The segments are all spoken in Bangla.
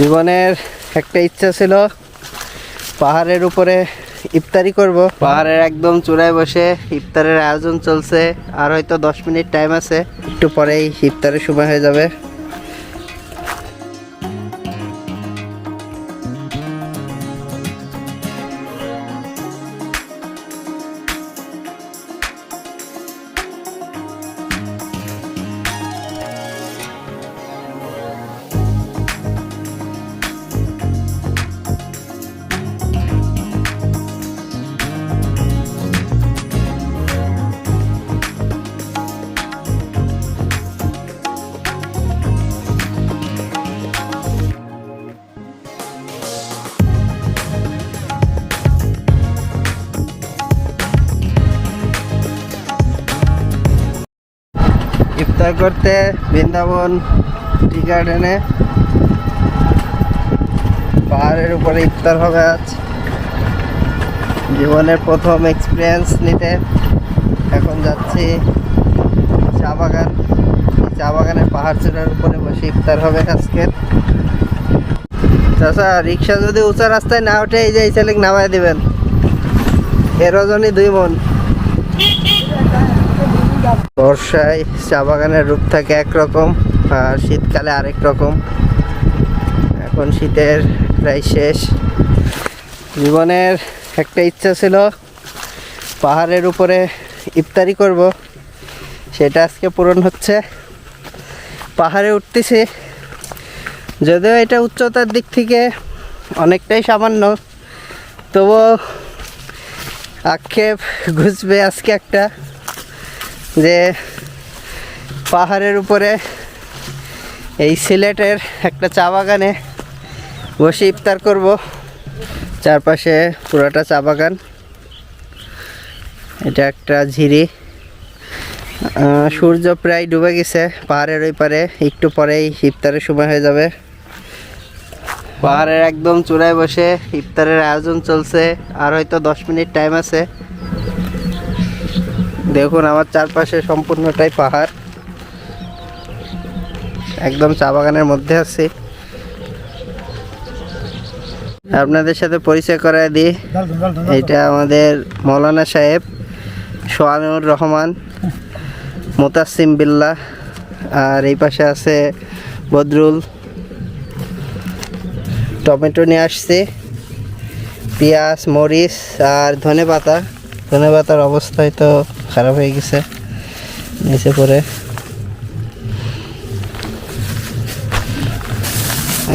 জীবনের একটা ইচ্ছা ছিল, পাহাড়ের উপরে ইফতারি করব। পাহাড়ের একদম চূড়ায় বসে ইফতারের আয়োজন চলছে, আর হয়তো দশ মিনিট টাইম আছে, একটু পরেই ইফতারের সময় হয়ে যাবে। ইফতার করতে বৃন্দাবন টি গার্ডেনে। পাহাড়ের উপরে ইফতার হবে আজ। জীবনের প্রথম এক্সপিরিয়েন্স নিতে এখন যাচ্ছি চা বাগান। চা বাগানের পাহাড় চূড়ার উপরে বসে ইফতার হবে আজকের চাচা, রিক্সা যদি উঁচা রাস্তায় না ওঠে, এই যে এই ছেলেকে নামায় দিবেন। এর ওজনই দুই মন। বর্ষায় চা বাগানের রূপ থাকে একরকম আর শীতকালে আরেক রকম। এখন শীতের প্রায় শেষ। জীবনের একটা ইচ্ছা ছিল, পাহাড়ের উপরে ইফতারি করব। সেটা আজকে পূরণ হচ্ছে। পাহাড়ে উঠতেছি। যদিও এটা উচ্চতার দিক থেকে অনেকটাই সামান্য, তবুও আক্ষেপ ঘুষবে আজকে একটা। যে পাহাড়ের উপরে এই সিলেটের একটা চা বাগানে বসে ইফতার করব। চারপাশে পুরোটা চা বাগান। এটা একটা ঝিরি। সূর্য প্রায় ডুবে গেছে পাহাড়ের ওই পারে। একটু পরেই ইফতারের সময় হয়ে যাবে। পাহাড়ের একদম চূড়ায় বসে ইফতারের আয়োজন চলছে। আর হয়তো দশ মিনিট টাইম আছে। দেখুন, আমার চারপাশে সম্পূর্ণটাই পাহাড়। একদম চা বাগানের মধ্যে আছি। আপনাদের সাথে পরিচয় করায় দিই। এটা আমাদের মৌলানা সাহেব সোয়ানুর রহমান মোতাসিম বিল্লা আর এই পাশে আছে বদরুল। টমেটো নিয়ে আসছি, পেঁয়াজ, মরিচ আর ধনে পাতা ধনে পাতার অবস্থায় তো খারাপ হয়ে গেছে। নিচে পড়ে।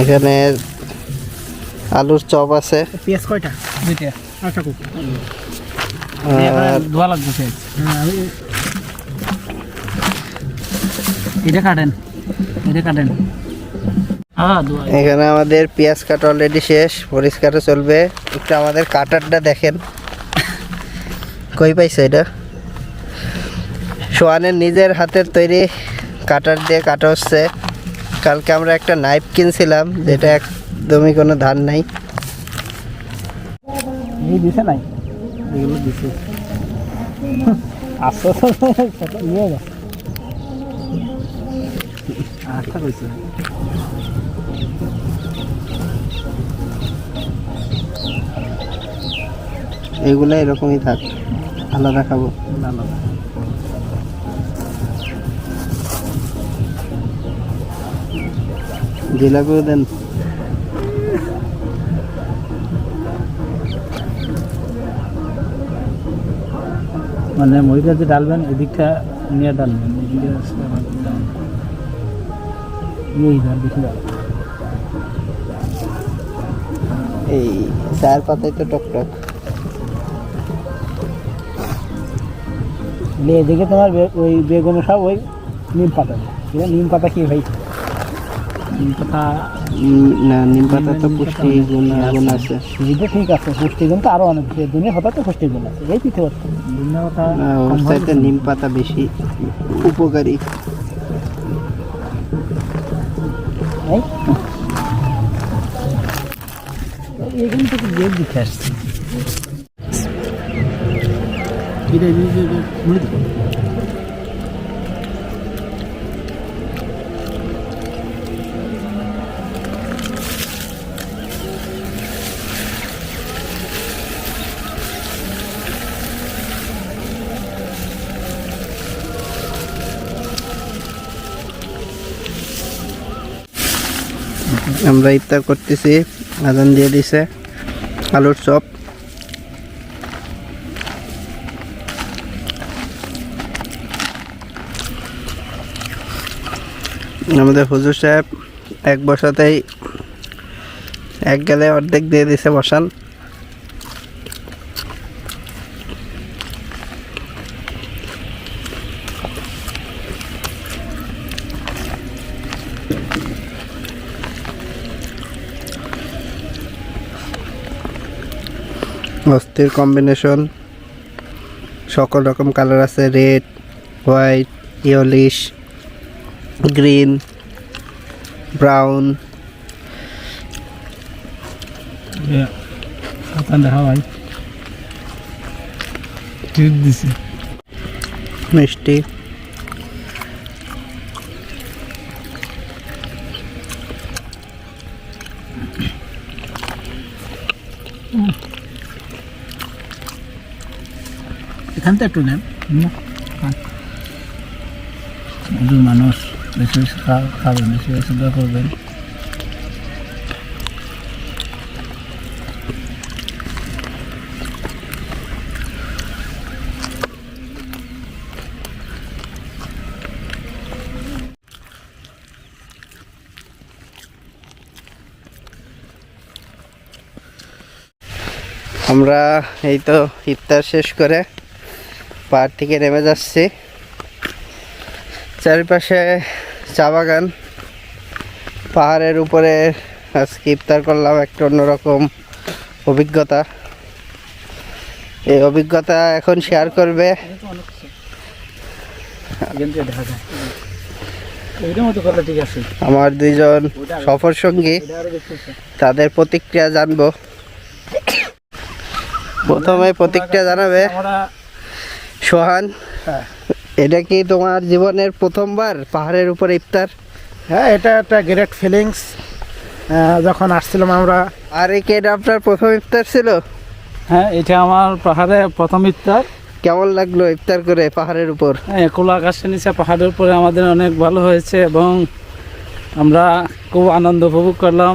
এখানে আলুর চপ আছে। পেঁয়াজ কয়টা? দুইটা। আচ্ছা কুক ধোয়া লাগবে এটা কাটেন। এটা কাটেন। এখানে আমাদের পেঁয়াজ কাটা অলরেডি শেষ কাটা চলবে। একটু আমাদের কাটারটা দেখেন। কই পাইছে এটা? সোয়ানের নিজের হাতের তৈরি কাটার দিয়ে কাটা হচ্ছে। কালকে আমরা একটা নাইফ কিনছিলাম যেটা একদমই কোনো ধার নাই। দিছে নাই? এগুলো দিছে। আস্তে আস্তে নিয়ে গেছে আচ্ছা কইছে। এগুলো এরকমই থাক আলাদা খাব। না। না করে দেন। মানে মরিচা যে ডালবেন এদিকটা নিয়ে ডালবেন। এদিকে। এই ধার এই চায়ের পাতায় তো টক টক। লে এদিকে তোমার ওই বেগুন সব ওই নিম পাতা? নিম পাতা কি ভাই। নিম পাতা না নিম পাতা তো পুষ্টি গুণ গুণ আছে। এটা ঠিক আছে পুষ্টিগুণ তো আরও অনেক দুনিয়া পাতা তো পুষ্টিগুণ আছে এই পিঠে দুনিয়া পাতা ওর চাইতে নিম পাতা বেশি উপকারী। এই? এখান থেকে আসছে। এটা মুড়ি। আমরা ইফতার করতেছি, আজান দিয়ে দিছে, আলুর চপ। আমাদের হুজুর সাহেব এক বসাতেই এক গেলে অর্ধেক দিয়ে দিছে বসান। অস্থির কম্বিনেশন সকল রকম কালার আছে red white yellowish green brown মিষ্টি এখান একটু নেন। মানুষ বেশি বেশি খাবেন, বেশি বেশি দোয়া করবেন। আমরা এই তো ইফতার শেষ করে পাহাড় থেকে নেমে যাচ্ছি। চারিপাশে চা বাগান। পাহাড়ের উপরে আজকে ইফতার করলাম একটা অন্যরকম অভিজ্ঞতা। এই অভিজ্ঞতা এখন শেয়ার করবে। আমার দুইজন সফর সঙ্গী, তাদের প্রতিক্রিয়া জানব। প্রথমে প্রতিক্রিয়া জানাবে সোহান হ্যাঁ। এটা কি তোমার জীবনের প্রথমবার পাহাড়ের উপরে ইফতার? হ্যাঁ এটা একটা গ্রেট ফিলিংস যখন আসছিলাম আমরা। আর এই কি এটা আপনার প্রথম ইফতার ছিল? হ্যাঁ এটা আমার পাহাড়ে প্রথম ইফতার। কেমন লাগল ইফতার করে পাহাড়ের উপর? হ্যাঁ খোলা আকাশের নিচে পাহাড়ের উপরে আমাদের অনেক ভালো হয়েছে এবং আমরা খুব আনন্দ উপভোগ করলাম।